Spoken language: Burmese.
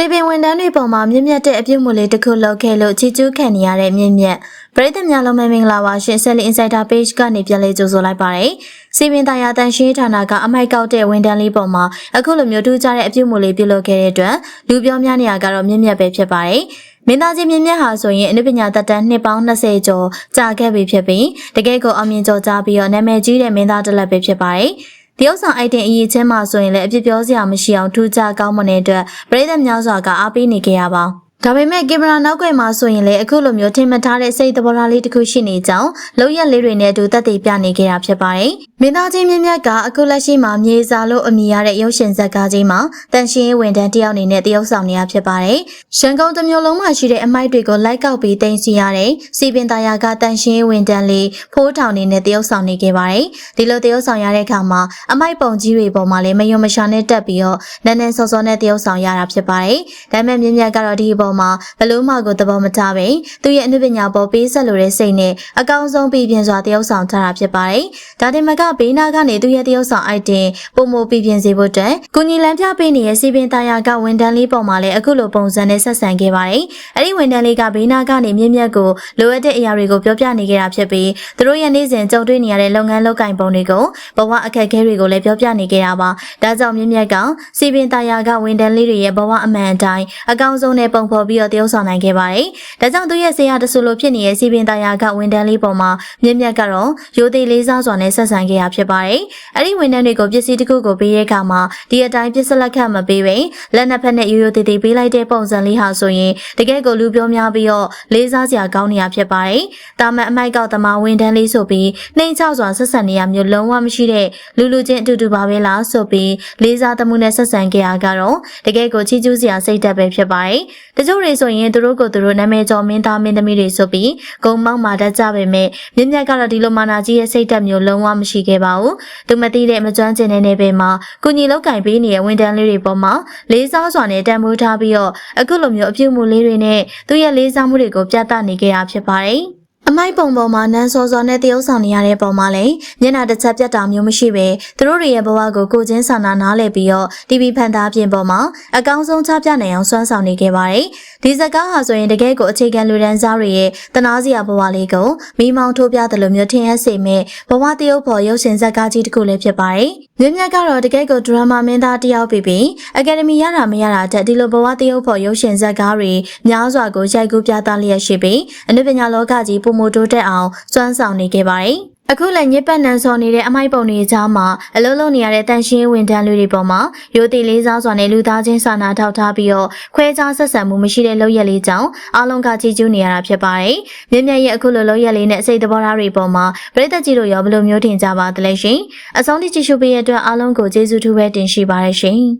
စေပင်ဝန်တန်းတွေပေါ်မှာမြင့်မြတ်တဲ့အပြုတ်မှုလေးတစ်ခုလုပ်ခဲ့လို့ချီကျူးခံနေရတဲ့မြင့်မြတ်ပရိသတ်များလုံးမင်္ဂလာပါရှင်ဆက်လီ Insider Page ကနေပြန်လေးကြိုဆိုလိုက်ပါတယ်စေပင်တရားတန်ရှင်းဌာနကအမိုက်ကောက်တဲ့ဝန်တန်းလေးပေါ်မှာအခုလိုမျိုးထူးခြားတဲ့အပြုတ်မှုလေးပြုလုပ်ခဲ့တဲ့အတွက်လူပြောများနေရကတော့မြင့်မြတ်ပဲဖြစ်ပါတယ်မင်းသားကြီးမြင့်မြတ်ဟာဆိုရင်အနုပညာတက်တန်းနှစ်ပေါင်း20ကျော်ကြာခဲ့ပြီဖြစ်ပြီးတကယ့်ကိုအောင်မြင်ကျော်ကြားပြီးတော့နာမည်ကြီးတဲ့မင်းသားတစ်လက်ပဲဖြစ်ပါတယ် တရုတ်ဆောင်အိုက်တင်အရေးချင်းမှာဆိုရင်လည်းအပြစ်ပြောစရာမရှိအောင်ထူးခြားကောင်းမွန်တဲ့အတွက်ပြည်သက်များစွာကအားပေးနေကြရပါဒါပေမဲ့ကင်မရာနောက်ွယ်မှာဆိုရင်လည်းအခုလိုမျိုးထင်မှတ်ထားတဲ့စိတ်သဘောထားလေးတစ်ခုရှိနေကြောင်းလုံရက်လေးတွေနဲ့အတူတက်တည်ပြနေကြတာဖြစ်ပါတယ်။ မင်းသားချင်းမြင့်မြတ်ကအခုလက်ရှိမှာမြေစာလို့အမည်ရတဲ့ရုပ်ရှင်ဇာတ်ကားကြီးမှာတန်ရှင်းရေးဝန်ထမ်းတစ်ယောက်အနေနဲ့တရုပ်ဆောင်နေရဖြစ်ပါတယ်။ရန်ကုန်တစ်မျိုးလုံးမှာရှိတဲ့အမိုက်တွေကိုလိုက်ကောက်ပြီးတင်စီရတဲ့စီပင်သားယာကတန်ရှင်းရေးဝန်ထမ်းလေးဖိုးထောင်နေနဲ့တရုပ်ဆောင်နေခဲ့ပါတယ်။ဒီလိုတရုပ်ဆောင်ရတဲ့အခါမှာအမိုက်ပုံကြီးတွေပေါ်မှာလည်းမယုံမရှာနဲ့တက်ပြီးတော့နန်းနန်းစောစောနဲ့တရုပ်ဆောင်ရတာဖြစ်ပါတယ်။ဒါပေမဲ့မြင့်မြတ်ကတော့ဒီအပေါ်မှာဘလို့မှကိုသဘောမထားပဲသူရဲ့အနုပညာပေါ်ပေးဆက်လို့တဲ့စိတ်နဲ့အကောင်းဆုံးပြည်ပြင်းစွာတရုပ်ဆောင်ထားတာဖြစ်ပါတယ်။ဒါတင်မကဘေးနာကနေသူရဲ့တရုပ်ဆောင်အိုက်တင်ပုံမပြည်ပြင်းစေဖို့အတွက်ကုညီလန်းပြပေးနေတဲ့စီပင်သားယာကဝန်တန်းလေးပေါ်မှာလည်းအခုလိုပုံစံနဲ့ဆက်ဆံခဲ့ပါတယ်။အဲ့ဒီဝန်တန်းလေးကဘေးနာကနေမြင့်မြတ်ကိုလိုအပ်တဲ့အရာတွေကိုပြောပြနေကြတာဖြစ်ပြီးသူတို့ရဲ့နေ့စဉ်ကြုံတွေ့နေရတဲ့လုပ်ငန်းလုပ်ကင်ပုံတွေကိုဘဝအခက်အခဲတွေကိုလည်းပြောပြနေကြတာပါ။ဒါကြောင့်မြင့်မြတ်ကစီပင်သားယာကဝန်တန်းလေးတွေရဲ့ဘဝအမှန်အတိုင်းအကောင်းဆုံးနဲ့ပုံဖော်ပြီးတော့တရုပ်ဆောင်နိုင်ခဲ့ပါတယ်။ဒါကြောင့်သူရဲ့ဆရာတဆူလိုဖြစ်နေတဲ့စီပင်သားယာကဝန်တန်းလေးပေါ်မှာမြင့်မြတ်ကတော့ရိုသေလေးစားစွာနဲ့ဆက်ဆံခဲ့ရဖြစ်ပါတယ်။အဲ့ဒီဝန်ထမ်းတွေကိုပစ္စည်းတစ်ခုကိုပေးတဲ့အခါမှာဒီအတိုင်းပစ္စလက်ခတ်မပေးဘဲလက်နှစ်ဖက်နဲ့ရိုးရိုသေးသေးပေးလိုက်တဲ့ပုံစံလေးဟာဆိုရင်တကယ်ကိုလူပြောများပြီးတော့လေးစားစရာကောင်းနေရဖြစ်ပါတယ်။တာမန်အမိုက်ကောက်သမားဝန်ထမ်းလေးဆိုပြီးနှိမ်ချစွာဆက်ဆံနေရမျိုးလုံးဝမရှိတဲ့လူလူချင်းအတူတူပါပဲလားဆိုပြီးလေးစားသမှုနဲ့ဆက်ဆံကြရကတော့တကယ်ကိုချီးကျူးစရာစိတ်သက်ပဲဖြစ်ပါတယ်။တချို့တွေဆိုရင်သူတို့ကိုသူတို့နာမည်ကျော်မင်းသားမင်းသမီးတွေဆိုပြီးဂုံမောက်မာတတ်ကြပေမဲ့မြင့်မြတ်ကတော့ဒီလိုမာနာကြီးရဲ့စိတ်သက်မျိုးလုံးဝမရှိခဲ့ပါဘူး။သူမသိတဲ့မကျွမ်းကျင်တဲ့နေပင်မှာကုညီလောက်ကင်ပေးနေတဲ့ဝန်တန်းလေးတွေပေါ်မှာလေးစားစွာနဲ့တန်ဖိုးထားပြီးတော့အခုလိုမျိုးအပြုတ်မှုလေးတွေနဲ့သူ့ရဲ့လေးစားမှုတွေကိုပြသနေကြတာဖြစ်ပါတယ်။ အမိုက်ပုံပေါ်မှာနန်းစောစောနဲ့တရုပ်ဆောင်နေရတဲ့ပုံမှာလည်းမျက်နှာတစ်ချက်ပြတ်တာမျိုးမရှိပဲသူတို့တွေရဲ့ဘဝကိုကိုချင်းစာနာနားလည်ပြီးတော့ TV ဖန်သားပြင်ပေါ်မှာအကောင်းဆုံးချပြနိုင်အောင်စွမ်းဆောင်နေခဲ့ပါတယ်။ဒီဇက်ကားဟာဆိုရင်တကယ်ကိုအခြေခံလူဒန်းစားတွေရဲ့တနာစရာဘဝလေးကိုမိမောင်းထိုးပြတယ်လို့မျိုးထင်ရစေမဲ့ဘဝတရုပ်ပေါ်ရုပ်ရှင်ဇက်ကားကြီးတစ်ခုလည်းဖြစ်ပါတယ်။မြင့်မြတ်ကတော့တကယ်ကိုဒရမာမင်းသားတစ်ယောက်ဖြစ်ပြီးအကယ်ဒမီရတာမရတာတက်ဒီလိုဘဝတရုပ်ပေါ်ရုပ်ရှင်ဇက်ကားတွေများစွာကိုရိုက်ကူးပြသလျက်ရှိပြီးအနုပညာလောကကြီးပုံမတိုးတက်အောင်စွမ်းဆောင်နေခဲ့ပါတယ်။အခုလည်းညစ်ပတ်နန်းစော်နေတဲ့အမိုက်ပုံတွေကြားမှာအလုံးလုံးနေရတဲ့တန်ရှင်းဝန်ထမ်းလူတွေပေါ်မှာရိုသေလေးစားစွာနဲ့လူသားချင်းစာနာထောက်ထားပြီးတော့ခွဲခြားဆက်ဆံမှုမရှိတဲ့လုပ်ရက်လေးကြောင့်အားလုံးကကြည်ကျူးနေရတာဖြစ်ပါတယ်။မြင့်မြတ်ရဲ့အခုလိုလုပ်ရက်လေးနဲ့စိတ်သဘောထားတွေပေါ်မှာပြည်သက်ကြီးတို့ရောဘယ်လိုမျိုးထင်ကြပါသလဲရှင်။အဆုံးထိကြည့်ရှုပေးတဲ့အတွက်အားလုံးကိုကျေးဇူးထူးပဲတင်ရှိပါရရှင်။